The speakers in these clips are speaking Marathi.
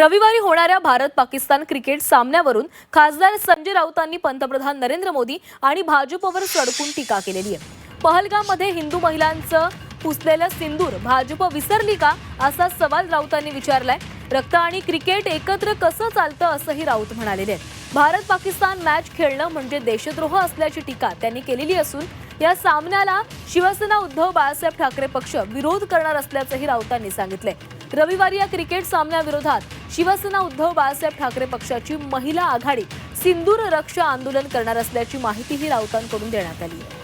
रविवारी होणाऱ्या भारत पाकिस्तान क्रिकेट सामन्यावरून खासदार संजय राऊतांनी पंतप्रधान नरेंद्र मोदी आणि भाजपवर सडकून टीका केलेली आहे. पहलगाममध्ये हिंदू महिलांचं पुसलेलं सिंदूर भाजप विसरली का? असा सवाल राऊतांनी विचारलाय. रक्त आणि क्रिकेट एकत्र कसं चालतं असंही राऊत म्हणालेले आहेत. भारत पाकिस्तान मॅच खेळणं म्हणजे देशद्रोह असल्याची टीका त्यांनी केलेली असून या सामन्याला शिवसेना उद्धव बाळासाहेब ठाकरे पक्ष विरोध करणार असल्याचंही राऊतांनी सांगितलंय. रविवारी या क्रिकेट सामन्याविरोधात शिवसेना उद्धव बाळासाहेब ठाकरे पक्षाची महिला आघाडी सिंदूर रक्षा आंदोलन करणार असल्याची माहितीही राऊतांकडून देण्यात आली आहे.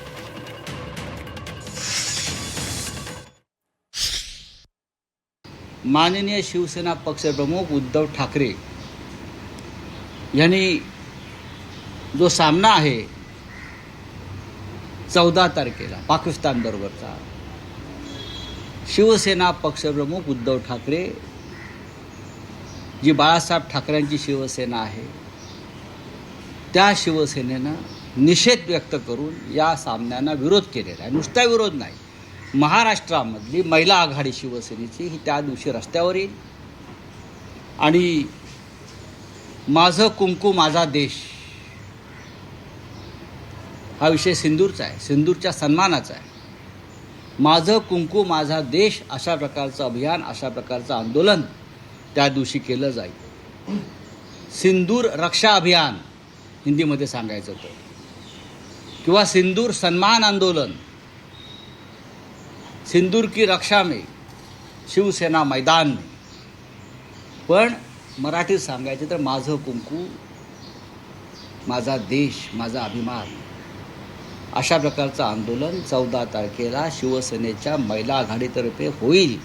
माननीय शिवसेना पक्षप्रमुख उद्धव ठाकरे यांनी जो सामना आहे चौदा तारखेला पाकिस्तान बरोबरचा शिवसेना पक्षप्रमुख उद्धव ठाकरे जी बाळासाहेब ठाकरेंची शिवसेना आहे त्या शिवसेनेनं निषेध व्यक्त करून या सामन्यांना विरोध केलेला आहे. नुसता विरोध नाही. महाराष्ट्रामधली महिला आघाडी शिवसेनेची ही त्या दिवशी रस्त्यावर येईल. आणि माझं कुंकू माझा देश हा विषय सिंदूरचा आहे. सिंदूरच्या सन्मानाचा आहे. माझं कुंकू माझा देश अशा प्रकारचं अभियान अशा प्रकारचं आंदोलन त्या दिवशी केलं जाईल सिंदूर रक्षा अभियान हिंदीमध्ये सांगायचं होतं. किंवा सिंदूर सन्मान आंदोलन सिंदूर की रक्षा में शिवसेना मैदान में. पण मराठीत सांगायचं तर माझं कुंकू माझा देश माझा अभिमान अशा प्रकारचं आंदोलन चौदा तारखेला शिवसेनेच्या महिला आघाडीतर्फे होईल.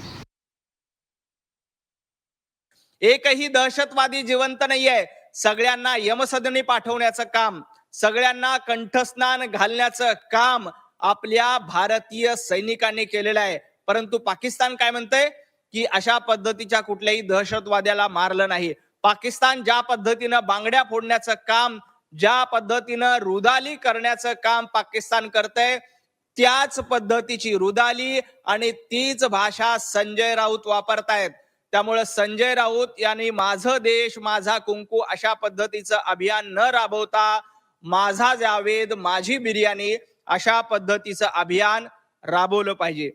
एकही दहशतवादी जिवंत नाहीये. सगळ्यांना यमसदनी पाठवण्याचं काम सगळ्यांना कंठस्नान घालण्याचं काम आपल्या भारतीय सैनिकांनी केलेलं आहे. परंतु पाकिस्तान काय म्हणतंय? की अशा पद्धतीच्या कुठल्याही दहशतवाद्याला मारलं नाही. पाकिस्तान ज्या पद्धतीनं बांगड्या फोडण्याचं काम ज्या पद्धतीनं रुदाली करण्याचं काम पाकिस्तान करतंय त्याच पद्धतीची रुदाली आणि तीच भाषा संजय राऊत वापरतायत. त्यामुळे संजय राऊत यांनी माझं देश माझा कुंकू अशा पद्धतीचं अभियान न राबवता माझा जावेद माझी बिर्याणी अशा पद्धतीचं अभियान राबवलं पाहिजे.